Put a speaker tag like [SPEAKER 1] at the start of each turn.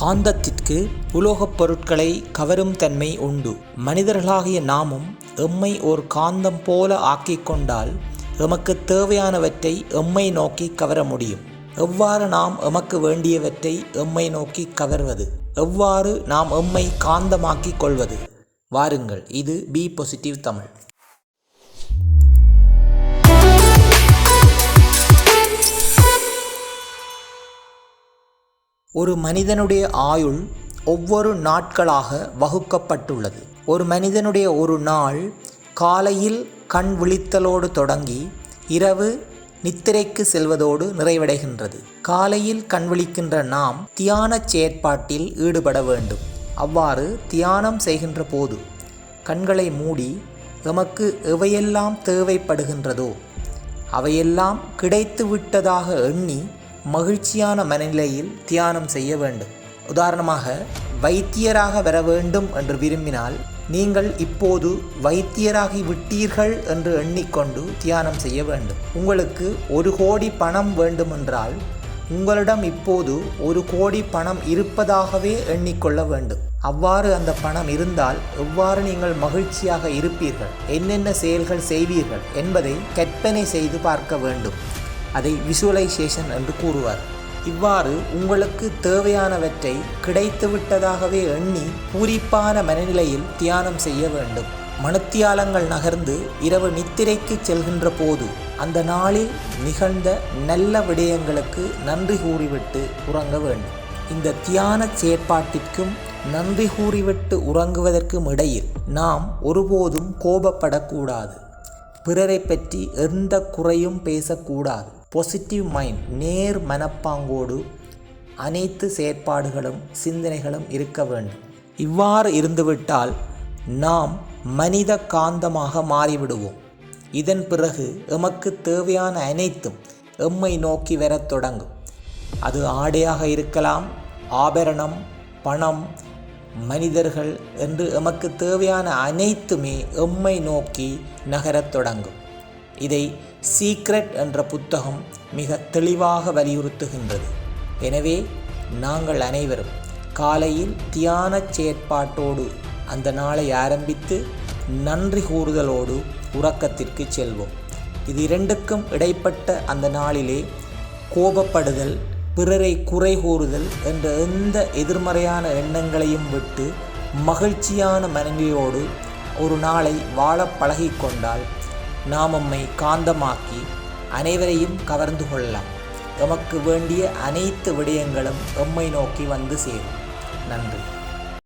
[SPEAKER 1] காந்தத்திற்கு உலோகப் பொருட்களை கவரும் தன்மை உண்டு. மனிதர்களாகிய நாமும் எம்மை ஓர் காந்தம் போல ஆக்கிக் கொண்டால் எமக்கு தேவையானவற்றை எம்மை நோக்கி கவர முடியும். எவ்வாறு நாம் எமக்கு வேண்டியவற்றை எம்மை நோக்கி கவர்வது? எவ்வாறு நாம் எம்மை காந்தமாக்கிக் கொள்வது? வாருங்கள் இது பி பாசிட்டிவ் தமிழ். ஒரு மனிதனுடைய ஆயுள் ஒவ்வொரு நாட்களாக வகுக்கப்பட்டுள்ளது. ஒரு மனிதனுடைய ஒரு நாள் காலையில் கண் விழித்தலோடு தொடங்கி இரவு நித்திரைக்கு செல்வதோடு நிறைவடைகின்றது. காலையில் கண் விழிக்கின்ற நாம் தியானச் செயற்பாட்டில் ஈடுபட வேண்டும். அவ்வாறு தியானம் செய்கின்ற போது கண்களை மூடி எமக்கு எவையெல்லாம் தேவைப்படுகின்றதோ அவையெல்லாம் கிடைத்து விட்டதாக எண்ணி மகிழ்ச்சியான மனநிலையில் தியானம் செய்ய வேண்டும். உதாரணமாக வைத்தியராக வர வேண்டும் என்று விரும்பினால் நீங்கள் இப்போது வைத்தியராகி விட்டீர்கள் என்று எண்ணிக்கொண்டு தியானம் செய்ய வேண்டும். உங்களுக்கு ஒரு கோடி பணம் வேண்டுமென்றால் உங்களிடம் இப்போது ஒரு கோடி பணம் இருப்பதாகவே எண்ணிக்கொள்ள வேண்டும். அவ்வாறு அந்த பணம் இருந்தால் எவ்வாறு நீங்கள் மகிழ்ச்சியாக இருப்பீர்கள்? என்னென்ன செயல்கள் செய்வீர்கள் என்பதை கற்பனை செய்து பார்க்க வேண்டும். அதை விசுவலைசேஷன் என்று கூறுவார். இவ்வாறு உங்களுக்கு தேவையானவற்றை கிடைத்துவிட்டதாகவே எண்ணி பூரிப்பான மனநிலையில் தியானம் செய்ய வேண்டும். மணத்தியாலங்கள் நகர்ந்து இரவு நித்திரைக்கு செல்கின்ற போது அந்த நாளில் நிகழ்ந்த நல்ல விடயங்களுக்கு நன்றி கூறிவிட்டு உறங்க வேண்டும். இந்த தியான செயற்பாட்டிற்கும் நன்றி கூறிவிட்டு உறங்குவதற்கும் இடையில் நாம் ஒருபோதும் கோபப்படக்கூடாது. பிறரை பற்றி எந்த குறையும் பேசக்கூடாது. பாசிட்டிவ் மைண்ட் நேர் மனப்பாங்கோடு அனைத்து செயற்பாடுகளும் சிந்தனைகளும் இருக்க வேண்டும். இவ்வாறு இருந்துவிட்டால் நாம் மனித காந்தமாக மாறிவிடுவோம். இதன் பிறகு எமக்கு தேவையான அனைத்தும் எம்மை நோக்கி வரத் தொடங்கும். அது ஆடையாக இருக்கலாம் ஆபரணம் பணம் மனிதர்கள் என்று எமக்கு தேவையான அனைத்துமே எம்மை நோக்கி நகரத் தொடங்கும். இதை சீக்ரெட் என்ற புத்தகம் மிக தெளிவாக வலியுறுத்துகின்றது. எனவே நாங்கள் அனைவரும் காலையில் தியானச் செயற்பாட்டோடு அந்த நாளை ஆரம்பித்து நன்றி கூறுதலோடு உறக்கத்திற்கு செல்வோம். இது இரண்டுக்கும் இடைப்பட்ட அந்த நாளிலே கோபப்படுதல் பிறரை குறை கூறுதல் என்ற எந்த எதிர்மறையான எண்ணங்களையும் விட்டு மகிழ்ச்சியான மனைவியோடு ஒரு நாளை வாழ பழகிக்கொண்டால் நாம் நம்மை காந்தமாக்கி அனைவரையும் கவர்ந்து கொள்ளலாம். எமக்கு வேண்டிய அனைத்து விடயங்களும் எம்மை நோக்கி வந்து சேரும். நன்றி.